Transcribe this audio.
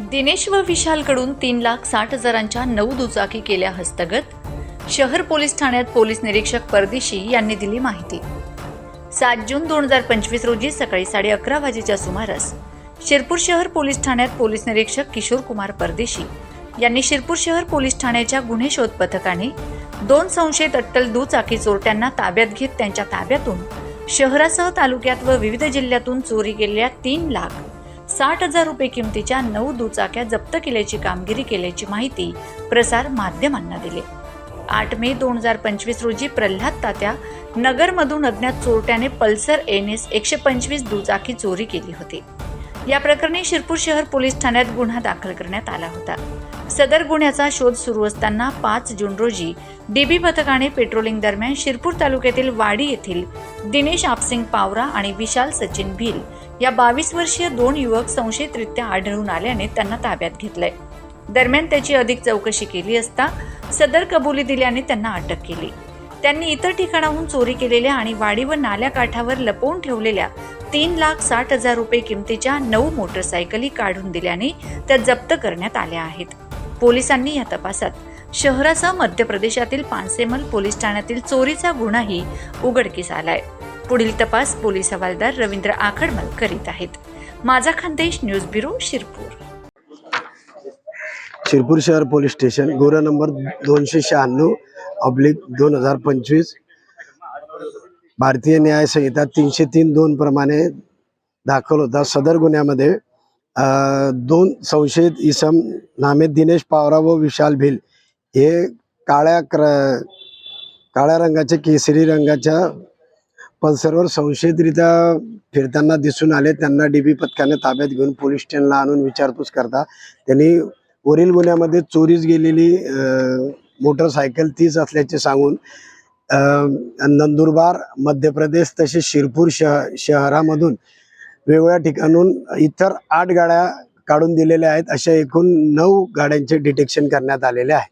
दिनेश व विशालकडून तीन लाख साठ हजारांच्या नऊ दुचाकी केल्या हस्तगत. शहर पोलीस ठाण्यात पोलीस निरीक्षक परदेशी यांनी दिली माहिती. सात जून दोन हजार पंचवीस रोजी सकाळी साडे अकरा वाजेच्या सुमारास शिरपूर शहर पोलीस ठाण्यात पोलीस निरीक्षक किशोर कुमार परदेशी यांनी शिरपूर शहर पोलीस ठाण्याच्या गुन्हे शोध पथकाने दोन संशयित अट्टल दुचाकी चोरट्यांना ताब्यात घेत त्यांच्या ताब्यातून शहरासह तालुक्यात व विविध जिल्ह्यातून चोरी गेलेल्या तीन लाख साठ हजार रुपये किमतीच्या नऊ दुचाक्या जप्त केल्याची कामगिरी केल्याची माहिती प्रसार माध्यमांना दिली. आठ मे दोन हजार पंचवीस रोजी प्रल्हाद तात्या नगरमधून अज्ञात चोरट्याने पल्सर एन एस एकशे पंचवीस दुचाकी चोरी केली होती. या प्रकरणी शिरपूर शहर पोलीस ठाण्यात गुन्हा दाखल करण्यात आला होता. सदर गुन्ह्याचा शोध सुरू असताना पाच जून रोजी डीबी पथकाने पेट्रोलिंग दरम्यान शिरपूर तालुक्यातील वाडी येथील दिनेश आपसिंग पावरा आणि विशाल सचिन भिल या बावीस वर्षीय दोन युवक संशयितरित्या आढळून आल्याने त्यांना ताब्यात घेतलंय. दरम्यान त्याची अधिक चौकशी केली असता सदर कबुली दिल्याने त्यांना अटक केली. त्यांनी इतर ठिकाणाहून चोरी केलेल्या आणि वाडी व नाल्या काठावर लपवून ठेवलेल्या तीन लाख साठ हजार रुपये किमतीच्या नऊ मोटरसायकली काढून दिल्याने त्या जप्त करण्यात आल्या आहेत. पोलिसांनी या तपासात शहरासह मध्य प्रदेशातील पानसेमल पोलीस ठाण्यातील चोरीचा गुन्हाही उघडकीस आलाय. पुढील तपास पोलीस हवालदार रवींद्र आखडमल करीत आहेत. माझा खानदेश न्यूज ब्युरो शिरपूर. शिरपूर शहर पोलीस स्टेशन गोरा नंबर दोनशे शहाण्णव ऑब्लिक दोन हजार पंचवीस भारतीय न्याय संहिता तीनशे तीन दोन प्रमाणे दाखल होता. सदर गुन्ह्यामध्ये दोन संशयित इसम नामे दिनेश पावरा व विशाल भिल हे काळ्या क्र काळ्या रंगाच्या केसरी रंगाच्या पल्सरवर संशयितरित्या फिरताना दिसून आले. त्यांना डी बी पथकाने ताब्यात घेऊन पोलीस स्टेशनला आणून विचारपूस करता. त्यांनी वरील गुन्ह्यामध्ये चोरीस गेलेली मोटरसायकल तीच असल्याचे सांगून नंदुरबार मध्य प्रदेश तसेच शिरपूर शह शहरामधून वेगवेगळ्या ठिकाणून इतर आठ गाड्या काढून दिलेल्या आहेत. अशा एकूण नऊ गाड्यांचे डिटेक्शन करण्यात आलेले आहे.